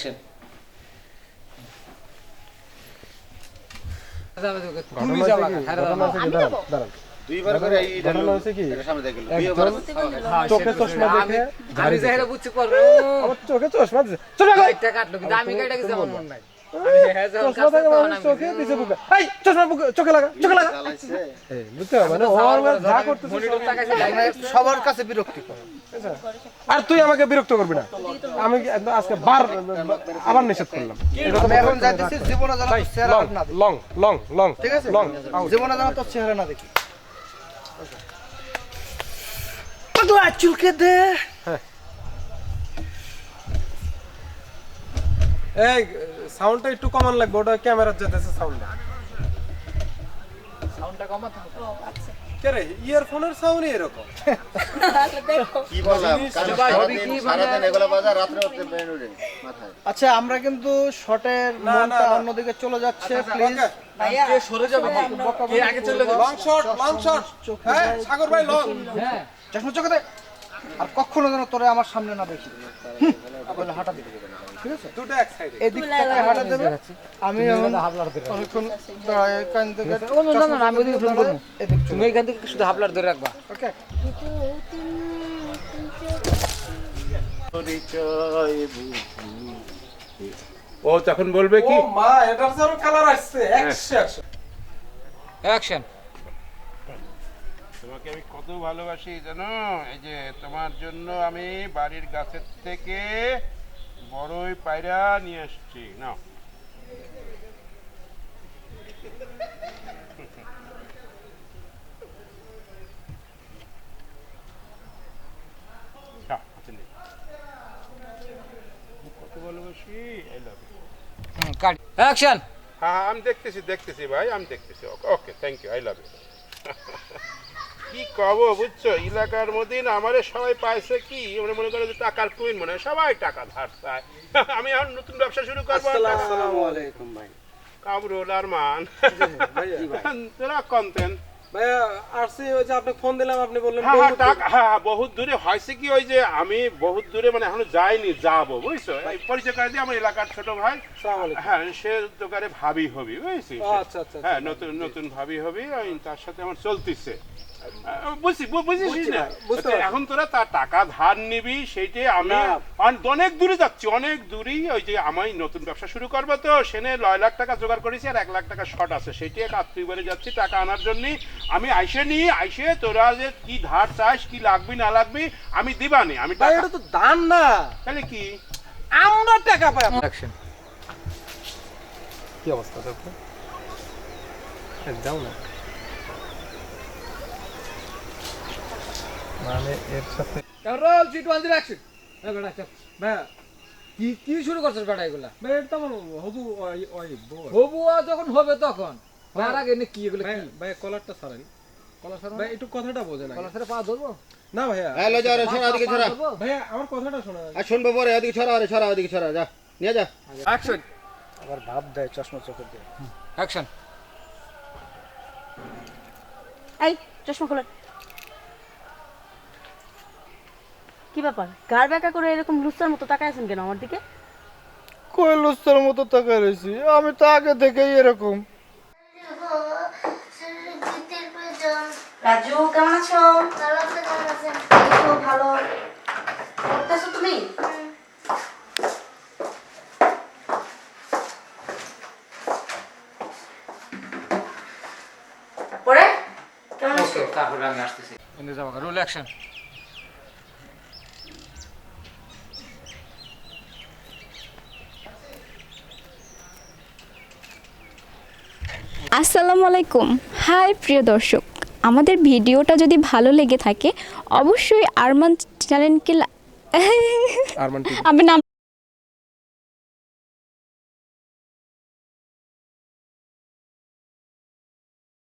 একজন হ্যাঁ, চোখে চশমা দেখে? চোখে চশমা আমি কেটে গেছি আমার মন নাই। সবার কাছে আর তুই আমাকে বিরক্ত করবি না। আমি আজকে বার আবার নিষেধ করলাম। এটা তো আমি এখন যাইতেছি জীবনে জানা তোর চেহারা লং না লং লং লং ঠিক আছে? লং জীবনে জানা তোর চেহারা না দেখি। চুলকে দে। এই সাউন্ডটা একটু কমান লাগবে ওটা ক্যামেরার যেতেছে সাউন্ডটা সাউন্ডটা কমাতে হবে। রে ইয়ারফোনের সাউন্ড এরকম। কি বললাম? সারাদিন কি সারাদিন এগুলো বাজার রাত্রে রাত্রে ব্রেন মাথায়। আচ্ছা আমরা কিন্তু শটের মনটা। অন্যদিকে চলে যাচ্ছে প্লিজ কে সরে যাবে? কে আগে চলে যাবে? লং শট লং শট হ্যাঁ সাগর ভাই লং হ্যাঁ। চশমা চোখে আর কখনো যেন তোরে আমার সামনে না দেখি। হুম, হাঁটা দিবে। ঠিক আছে? দুটো এক সাইডে এদিক থেকে হাঁটা দেবে। আমি অনেকক্ষণ দাঁড়ায় এখান থেকে ও না, না, না, আমি ওদিকে ফোন করব। তুমি এখান থেকে শুধু হাফলার ধরে রাখবা। ওকে। ও তখন বলবে ও কি মা এটার যেন কালার আসছে। একশো একশো অ্যাকশন তোমাকে আমি কত ভালোবাসি জানো? এই যে তোমার জন্য আমি বাড়ির গাছের থেকে বড়ই পায়রা নিয়ে আসছি নাও। অ্যাকশন। হ্যাঁ হ্যাঁ আমি দেখতেছি দেখতেছি ভাই আমি দেখতেছি। Okay thank you I love you কি কব বুঝছ? এলাকার মধ্যে না আমারে সবাই পাইছে কি? মানে মনে করে যে টাকার কুইন মনে হয় সবাই টাকা ধার চায়। আমি এখন নতুন ব্যবসা শুরু করব আসসালামু আলাইকুম ভাই। কামরুল আরমান তোরা বললেন হ্যাঁ হ্যাঁ হ্যাঁ বহুত দূরে। হয়েছে কি ওই যে আমি বহুত দূরে মানে এখনও যাইনি যাব বুঝছ? পরিচয় করে দিয়ে আমার এলাকার ছোট ভাই। হ্যাঁ সে দোকানে ভাবি হবি বুঝছিস? আচ্ছা, আচ্ছা, হ্যাঁ নতুন নতুন ভাবি হবি তার সাথে আমার চলতিছে। আহ, বুঝিস না? বুঝতে তো পারছি। এখন তোরা তার টাকা ধার নিবি সেইটাই আমি অনেক দূরে যাচ্ছি অনেক দূরেই ওই যে আমি নতুন ব্যবসা শুরু করব তো সেনে নয় লাখ টাকা জোগাড় করেছি আর এক লাখ টাকা শর্ট আছে। সেইটাই এক যাচ্ছি টাকা আনার জন্য। আমি আইসে তোরা যে কি ধার চাস কি লাগবি না লাগবি আমি দিবানি আমি ভাই টাকা তো দান না। তাহলে কি? আমরা টাকা পাই কি অবস্থা দেখো? যাও না। মানে এর সাথে রোল অ্যাকশন বেটা চল। কি কি শুরু করছিস বেটা এগুলা? ভাই তো হবু ওই ওই বউ যখন হবে তখন। তার আগে এনে কি এগুলো ভাই কি? ভাই কলারটা ছাড়েন। কলার সারা ভাই একটু কথাটা বোঝেন আগে। কলার সারা পা ধরবো? না ভাইয়া। হ্যাঁ লজা রে ছড়া ওদিকে ছড়া? ভাইয়া আমার কথাটা শোনা আর শুনব পরে ওদিকে ছড়া রে ছড়া ওদিকে ছড়া যা নিয়ে যা। অ্যাকশন আবার ভাব দেয় চশমা চোখে দিয়ে। অ্যাকশন এই চশমা খোলেন। কি ব্যাপার? গার ব্যাকা করে এরকম লুসার মতো তাকায় আছেন কেন আমার দিকে? কই লুস্তার মতো তাকায় রয়েছি? আমি তো আগে থেকেই এরকম। রাজু কেমন আছো? এই ভালো। করতেছো তুমি? পরে কেমন আছো? তারপরে আমি আসতেছি। রোল অ্যাকশন আসসালামু আলাইকুম। হাই প্রিয় দর্শক আমাদের ভিডিওটা যদি ভালো লেগে থাকে অবশ্যই আরমান চ্যানেলকে আমি নাম